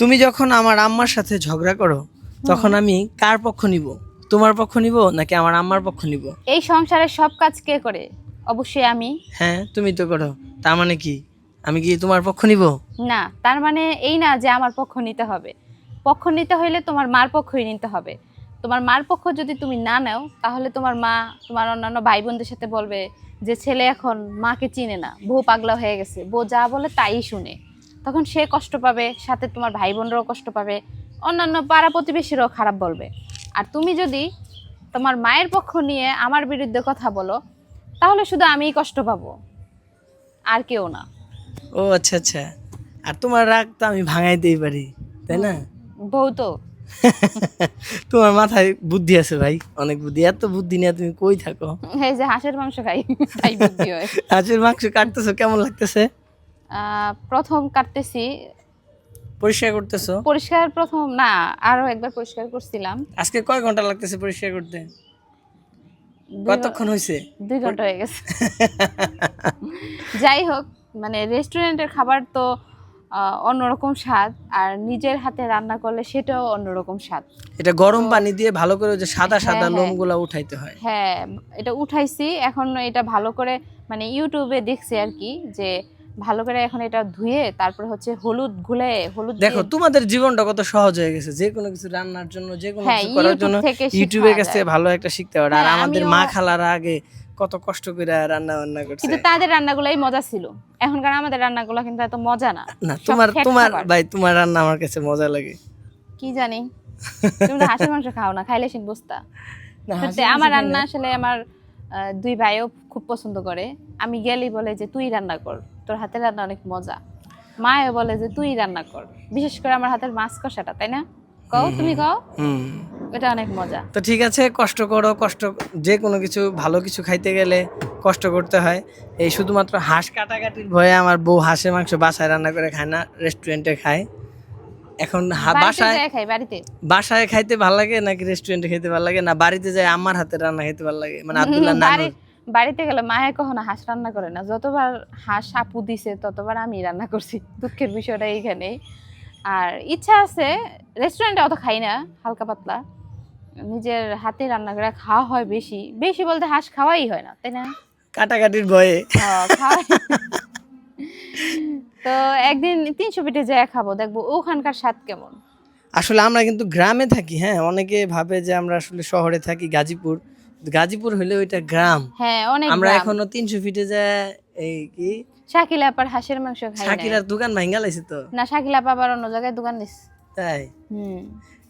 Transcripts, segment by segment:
তুমি যখন আমার আম্মার সাথে ঝগড়া করো তখন আমি কার পক্ষ নিব? তোমার পক্ষ নিব নাকি আমার আম্মার পক্ষ নিব? এই সংসারের সব কাজ কে করে? অবশ্যই আমি। হ্যাঁ তুমি তো করো। তার মানে কি? আমি কি তোমার পক্ষ নিব? না তার মানে এই না যে আমার পক্ষ নিতে হবে। পক্ষ নিতে হইলে তোমার মার পক্ষই নিতে হবে। তোমার মার পক্ষ যদি তুমি না নাও তাহলে তোমার মা তোমার অন্যান্য ভাই বোনদের সাথে বলবে যে ছেলে এখন মাকে চিনে না। বউ পাগলা হয়ে গেছে। বউ যা বলে তাই শুনে। তখন সে কষ্ট পাবে সাথে তোমার ভাই বোনরাও কষ্ট পাবে অন্যান্য পাড়া প্রতিবেশীরাও খারাপ বলবে। আর তুমি যদি তোমার মায়ের পক্ষ নিয়ে আমার বিরুদ্ধে কথা বলো তাহলে শুধু আমিই কষ্ট পাবো আর কেউ না। ও আচ্ছা আচ্ছা। আর তোমার রাগ তো আমি ভাঙাইতেই পারি তাই না? বউ তো। তোমার মাথায় বুদ্ধি আছে ভাই অনেক বুদ্ধি। এত বুদ্ধি নিয়ে তুমি কই থাকো? এই যে হাঁসের মাংস খাই তাই বুদ্ধি হয়। হাঁসের মাংস কাটতেছো কেমন লাগতেছে? প্রথম কাটতেছি। পরিষ্কার করতেছো? পরিষ্কার প্রথম না আরও একবার পরিষ্কার করছিলাম। আজকে কয় ঘণ্টা লাগতেছে পরিষ্কার করতে? কতক্ষণ হয়েছে দুই ঘণ্টা হয়ে গেছে। যাই হোক মানে রেস্টুরেন্টের খাবার তো অন্যরকম স্বাদ আর নিজের হাতে রান্না করলে সেটাও অন্যরকম স্বাদ। এটা গরম পানি দিয়ে ভালো করে যে সাদা সাদা হ্যাঁ, হ্যাঁ। উঠাইতে হয়। হ্যাঁ এটা উঠাইছি এখন এটা ভালো করে মানে ইউটিউবে দেখছি আর কি যে ভালো করে এখন এটা ধুয়ে তারপরে হচ্ছে হলুদ গুলে হলুদ দেখো তোমাদের জীবনটা কত সহজ হয়ে গেছে। যে কোনো কিছু রান্নার জন্য যে কোনো হ্যাঁ, কিছু করার জন্য ইউটিউবের কাছ থেকে ভালো একটা শিখতে পারে। আর হ্যাঁ, আমাদের মা খালারা আগে কত কষ্ট করে রান্না বান্না করছে। কিন্তু তাদের রান্নাগুলোই মজা ছিল। এখনকার আমাদের রান্নাগুলো কিন্তু এত মজা না। না তোমার তোমার ভাই তোমার রান্না আমার কাছে মজা লাগে। কি জানি? তুমি তো হাঁসের মাংস খাও না খাইলে শিখ সত্যি আমার রান্না আসলে আমার দুই ভাইও খুব পছন্দ করে। আমি গেলেই বলে যে তুই রান্না কর। তোর হাতের রান্না অনেক মজা। মায়ও বলে যে তুই রান্না কর। বিশেষ করে আমার হাতের মাছ কষাটা তাই না? কও তুমি কও? এটা অনেক মজা। তো ঠিক আছে কষ্ট করো কষ্ট যে কোনো কিছু ভালো কিছু খাইতে গেলে কষ্ট করতে হয়। এই শুধুমাত্র হাঁস কাটাকাটির ভয়ে আমার বউ হাঁসের মাংস বাসায় রান্না করে খায় না রেস্টুরেন্টে খায়। এখন বাসায় খাই বাড়িতে? বাসায় খাইতে ভালো লাগে নাকি রেস্টুরেন্টে খেতে ভালো লাগে? না বাড়িতে যাই আমার হাতে রান্না খেতে ভালো লাগে? মানে আব্দুল্লাহ হুম, নানু বাড়িতে গেলে মায়ে কখনো হাঁস রান্না করে না। যতবার হাঁস আপু দিছে ততবার আমি রান্না করছি। দুঃখের বিষয়টা এইখানে আর ইচ্ছা আছে রেস্টুরেন্টে অত খাই না হালকা পাতলা। নিজের হাতে রান্না করে খাওয়া হয় বেশি। বেশি বলতে হাঁস খাওয়াই হয় না তাই না? কাটাকাটির ভয়ে। হ্যাঁ, খাওয়াই তো একদিন তিনশো পিঠে যায় খাব দেখব ওখানকার স্বাদ কেমন। আসলে আমরা কিন্তু গ্রামে থাকি হ্যাঁ? অনেকে ভাবে যে আমরা আসলে শহরে থাকি গাজীপুর। গাজীপুর হলে ওইটা গ্রাম। হ্যাঁ অনেক আমরা এখনও তিনশো ফিটে যা এই কি? শাকিলা আপার হাঁসের মাংস খাই না শাকিরার দোকান ভাঙ্গা লাইছে তো? না শাকিলা আপা আবার অন্য জায়গায় দোকান দিস। তাই? হুম।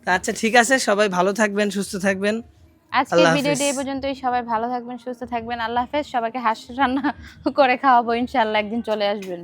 আচ্ছা ঠিক আছে সবাই ভালো থাকবেন সুস্থ থাকবেন। আজকের ভিডিওটি এই। পর্যন্তই সবাই ভালো থাকবেন সুস্থ থাকবেন আল্লাহ হাফেজ। সবাইকে হাঁস রান্না করে খাওয়াবো ইনশাল্লাহ একদিন চলে আসবেন।